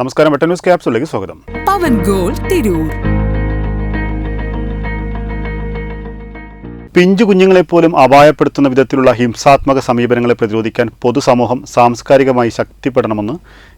നമസ്കാരം. വെട്ട ന്യൂസ് ക്യാപ്സിലേക്ക് സ്വാഗതം. പവൻ ഗോൾ തിരൂർ. പിഞ്ചു കുഞ്ഞുങ്ങളെപ്പോലും അപായപ്പെടുത്തുന്ന വിധത്തിലുള്ള ഹിംസാത്മക സമീപനങ്ങളെ പ്രതിരോധിക്കാൻ പൊതുസമൂഹം സാംസ്കാരികമായി ശക്തിപ്പെടണമെന്ന്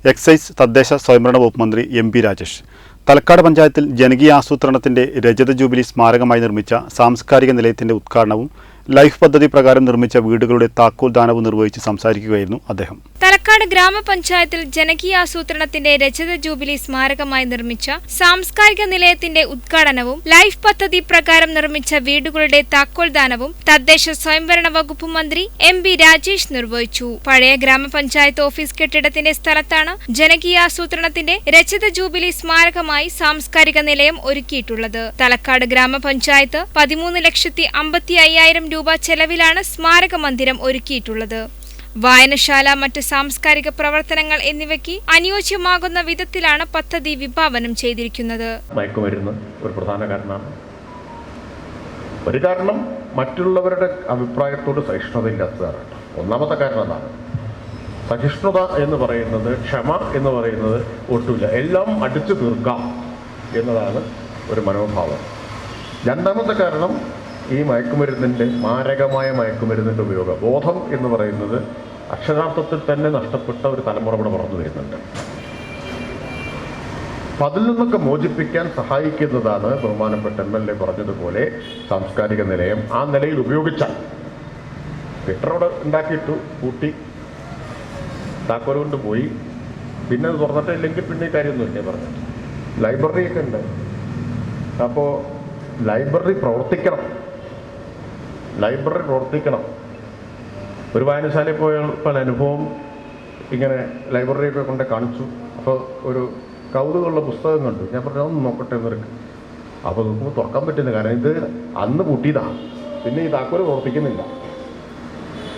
എക്സൈസ് തദ്ദേശ സ്വയംഭരണ വകുപ്പ് മന്ത്രി എം പി രാജേഷ്. തലക്കാട് പഞ്ചായത്തിൽ ജനകീയ ആസൂത്രണത്തിന്റെ രജത ജൂബിലി സ്മാരകമായി നിർമ്മിച്ച സാംസ്കാരിക നിലയത്തിന്റെ ഉദ്ഘാടനവും ലൈഫ് പദ്ധതി പ്രകാരം നിർമ്മിച്ച വീടുകളുടെ താക്കോൽ ദാനവും നിർവഹിച്ച് സംസാരിക്കുകയായിരുന്നു അദ്ദേഹം. തലക്കാട് ഗ്രാമപഞ്ചായത്തിൽ ജനകീയാസൂത്രണത്തിന്റെ രജത ജൂബിലി സ്മാരകമായി നിർമ്മിച്ച സാംസ്കാരിക നിലയത്തിന്റെ ഉദ്ഘാടനവും ലൈഫ് പദ്ധതി പ്രകാരം നിർമ്മിച്ച വീടുകളുടെ താക്കോൽ ദാനവും തദ്ദേശ സ്വയംഭരണ വകുപ്പ് മന്ത്രി എം ബി രാജേഷ് നിർവഹിച്ചു. പഴയ ഗ്രാമപഞ്ചായത്ത് ഓഫീസ് കെട്ടിടത്തിന്റെ സ്ഥലത്താണ് ജനകീയാസൂത്രണത്തിന്റെ രജത ജൂബിലി സ്മാരകമായി സാംസ്കാരിക നിലയം ഒരുക്കിയിട്ടുള്ളത്. തലക്കാട് ഗ്രാമപഞ്ചായത്ത് പതിമൂന്ന് ലക്ഷത്തി അമ്പത്തി അയ്യായിരം രൂപ ചെലവിലാണ് സ്മാരക മന്ദിരം ഒരുക്കിയിട്ടുള്ളത്. വായനശാല മറ്റ് സാംസ്കാരിക പ്രവർത്തനങ്ങൾ എന്നിവയ്ക്ക് അനുയോജ്യമാകുന്ന വിധത്തിലാണ് പദ്ധതി വിഭാവനം ചെയ്തിരിക്കുന്നത്. മയക്കുമരുന്ന് ഒരു പ്രധാന കാരണമാണ് ഒരു കാരണം മറ്റുള്ളവരുടെ അഭിപ്രായത്തോട് സഹിഷ്ണുത ഇല്ലാത്തതാണ് ഒന്നാമത്തെ കാരണം അതാണ് സഹിഷ്ണുത എന്ന് പറയുന്നത് ക്ഷമ എന്ന് പറയുന്നത് ഒട്ടുമില്ല. എല്ലാം അടിച്ചു തീർക്കാം എന്നതാണ് ഒരു മനോഭാവം. രണ്ടാമത്തെ കാരണം ഈ മയക്കുമരുന്നിന്റെ മാരകമായ മയക്കുമരുന്നിന്റെ ഉപയോഗം. ബോധം എന്ന് പറയുന്നത് അക്ഷരാർത്ഥത്തിൽ തന്നെ നഷ്ടപ്പെട്ട ഒരു തലമുറ ഇവിടെ വളർന്നു വരുന്നുണ്ട്. അപ്പം അതിൽ നിന്നൊക്കെ മോചിപ്പിക്കാൻ സഹായിക്കുന്നതാണ് ബഹുമാനപ്പെട്ട എം എൽ എ പറഞ്ഞതുപോലെ സാംസ്കാരിക നിലയം. ആ നിലയിൽ ഉപയോഗിച്ചാൽ ഫിൽറ്റർ അവിടെ ഉണ്ടാക്കിയിട്ടു കൂട്ടി താക്കോൽ കൊണ്ട് പോയി. പിന്നെ അത് തുറന്നിട്ടില്ലെങ്കിൽ പിന്നെ കാര്യമൊന്നുമില്ലേ പറഞ്ഞു ലൈബ്രറിയൊക്കെ ഉണ്ട്. അപ്പോൾ ലൈബ്രറി പ്രവർത്തിക്കണം. ലൈബ്രറി പ്രവർത്തിക്കണം. ഒരു വായനശാലയിൽ പോയപ്പോൾ അനുഭവം ഇങ്ങനെ ലൈബ്രറിയൊക്കെ കൊണ്ട് കാണിച്ചു. അപ്പോൾ ഒരു കൗതുകമുള്ള പുസ്തകം കണ്ടു. ഞാൻ പറഞ്ഞു ഒന്ന് നോക്കട്ടെ എന്നൊരു അപ്പോൾ നോക്കുമ്പോൾ തുറക്കാൻ പറ്റുന്ന കാരണം ഇത് അന്ന് കൂട്ടിയതാണ് പിന്നെ ഈ താക്കോൽ പ്രവർത്തിക്കുന്നില്ല.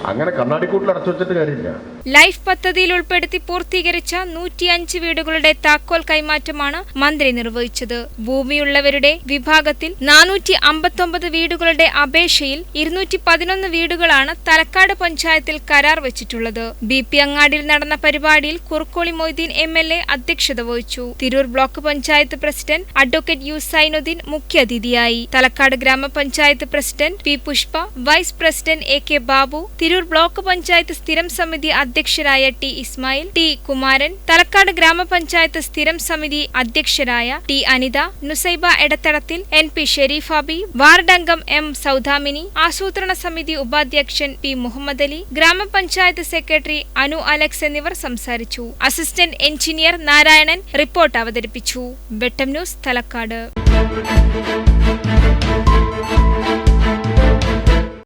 അങ്ങനെ കണ്ണാടിക്കൂട്ടിൽ അടച്ചു വെച്ചിട്ട് കാര്യമില്ല. ലൈഫ് പദ്ധതിയിൽ ഉൾപ്പെടുത്തി പൂർത്തീകരിച്ച നൂറ്റിയഞ്ച് വീടുകളുടെ താക്കോൽ കൈമാറ്റമാണ് മന്ത്രി നിർവഹിച്ചത്. ഭൂമിയുള്ളവരുടെ വിഭാഗത്തിൽ നാനൂറ്റി അമ്പത്തൊമ്പത് വീടുകളുടെ അപേക്ഷയിൽ ഇരുന്നൂറ്റി പതിനൊന്ന് വീടുകളാണ് തലക്കാട് പഞ്ചായത്തിൽ കരാർ വെച്ചിട്ടുള്ളത്. ബി പി അങ്ങാടിയിൽ നടന്ന പരിപാടിയിൽ Kurukkoli Moideen M L A അധ്യക്ഷത വഹിച്ചു. Tirur block panchayat president advocate U Zainuddin മുഖ്യാതിഥിയായി തലക്കാട് ഗ്രാമപഞ്ചായത്ത് president P Pushpa vice president A K Babu Tirur block panchayat സ്ഥിരം സമിതി അധ്യക്ഷരായ ടി ഇസ്മായിൽ ടി കുമാരൻ തലക്കാട് ഗ്രാമപഞ്ചായത്ത് സ്ഥിരം സമിതി അധ്യക്ഷരായ T Anitha Nusaiba Edathadathil N P Sherifabi ward അംഗം എം സൗദാമിനി ആസൂത്രണ സമിതി ഉപാധ്യക്ഷൻ പി മുഹമ്മദ് അലി ഗ്രാമപഞ്ചായത്ത് സെക്രട്ടറി അനു അലക്സ് എന്നിവർ സംസാരിച്ചു. അസിസ്റ്റന്റ് എഞ്ചിനീയർ നാരായണൻ റിപ്പോർട്ട് അവതരിപ്പിച്ചു. വെട്ടം ന്യൂസ് തലക്കാട്.